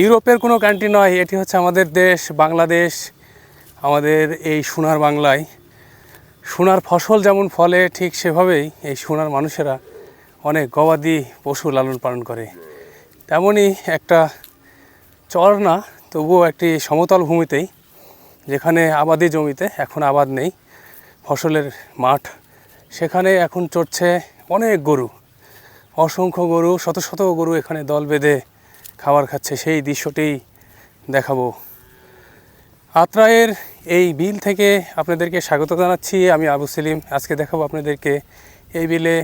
ইউরোপের কোনো কান্ট্রি নয়, এটি হচ্ছে আমাদের দেশ, বাংলাদেশ, আমাদের এই সোনার বাংলায়। সোনার ফসল যেমন ফলে, ঠিক সেভাবেই এই সোনার মানুষেরা অনেক গবাদি পশু লালন পালন করে। তেমনই একটা চর না, তবুও একটি সমতল ভূমিতেই, যেখানে আবাদি জমিতে এখন আবাদ নেই, ফসলের মাঠ। সেখানে এখন চড়ছে অনেক গরু, অসংখ্য গরু, শত শত গরু এখানে দল বেঁধে খাবার খাচ্ছে, সেই দৃশ্যটি দেখাবো। আত্রায়ের এই বিল থেকে আপনাদেরকে স্বাগত জানাচ্ছি। আমি আবু সেলিম, আজকে দেখাবো আপনাদেরকে এই বিলে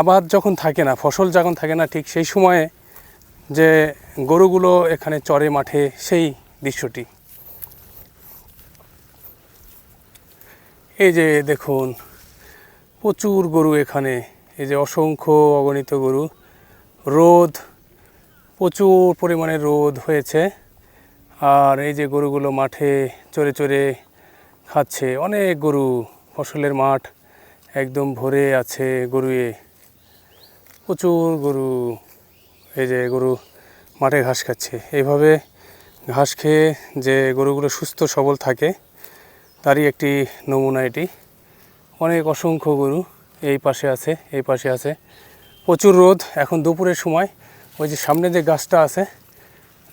আবাদ যখন থাকে না, ফসল যখন থাকে না, ঠিক সেই সময়ে যে গরুগুলো এখানে চরে মাঠে, সেই দৃশ্যটি। এই যে দেখুন, প্রচুর গরু এখানে, এই যে অসংখ্য অগণিত গরু। রোদ প্রচুর পরিমাণে রোদ হয়েছে। আর এই যে গরুগুলো মাঠে চড়ে চড়ে খাচ্ছে, অনেক গরু ফসলের মাঠ একদম ভরে আছে গরুয়ে। প্রচুর গরু এই যে গরু মাঠে ঘাস খাচ্ছে। এইভাবে ঘাস খেয়ে যে গরুগুলো সুস্থ সবল থাকে, তারই একটি নমুনা এটি। অনেক অসংখ্য গরু এই পাশে আছে, এই পাশে আছে। প্রচুর রোদ। এখন দুপুরের সময় ওই যে সামনে যে গাছটা আছে,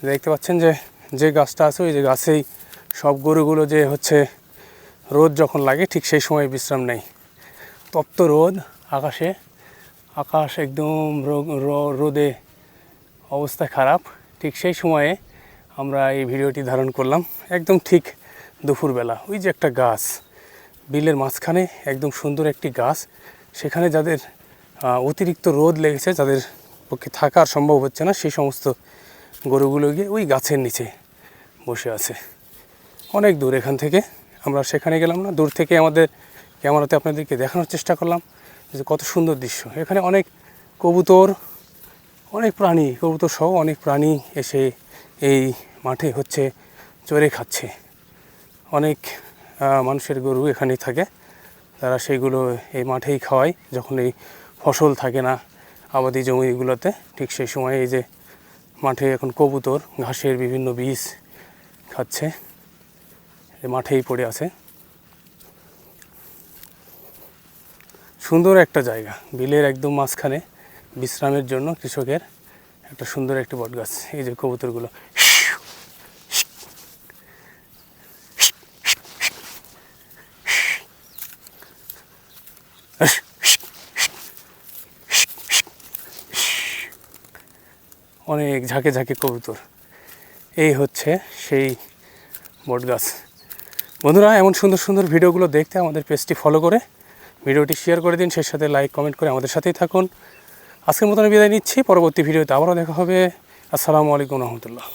দেখতে পাচ্ছেন যে যে গাছটা আছে, ওই যে গাছেই সব গরুগুলো যে হচ্ছে রোদ যখন লাগে, ঠিক সেই সময় বিশ্রাম নেই তপ্ত রোদ, আকাশে, আকাশ একদম রোদে অবস্থা খারাপ। ঠিক সেই সময়ে আমরা এই ভিডিওটি ধারণ করলাম, একদম ঠিক দুপুরবেলা। ওই যে একটা গাছ, বিলের মাঝখানে একদম সুন্দর একটি গাছ, সেখানে যাদের অতিরিক্ত রোদ লেগেছে, যাদের পক্ষে থাকার সম্ভব হচ্ছে না, সেই সমস্ত গরুগুলো গিয়ে ওই গাছের নিচে বসে আছে। অনেক দূর এখান থেকে আমরা সেখানে গেলাম না, দূর থেকে আমাদের ক্যামেরাতে আপনাদেরকে দেখানোর চেষ্টা করলাম যে কত সুন্দর দৃশ্য। এখানে অনেক কবুতর, অনেক প্রাণী, কবুতর সহ অনেক প্রাণী এসে এই মাঠে হচ্ছে চড়ে খাচ্ছে। অনেক মানুষের গরু এখানেই থাকে, তারা সেইগুলো এই মাঠেই খাওয়ায়, যখন এই ফসল থাকে না আবাদি জমিগুলোতে ঠিক সেই সময় এই যে মাঠে এখন কবুতর, ঘাসের বিভিন্ন বীজ খাচ্ছে মাঠেই পড়ে আছে। সুন্দর একটা জায়গা, বিলের একদম মাঝখানে বিশ্রামের জন্য কৃষকের একটা সুন্দর একটি বটগাছ, এই যে কবুতরগুলো। অনেক ঝাঁকে ঝাঁকে কবুতর। এই হচ্ছে সেই বট গাছ। বন্ধুরা, এমন সুন্দর সুন্দর ভিডিওগুলো দেখতে আমাদের পেজটি ফলো করে ভিডিওটি শেয়ার করে দিন, সেই সাথে লাইক কমেন্ট করে আমাদের সাথেই থাকুন। আজকের মতন বিদায় নিচ্ছি, পরবর্তী ভিডিওতে আবারও দেখা হবে। আসসালামু আলাইকুম রহমতুল্লাহ।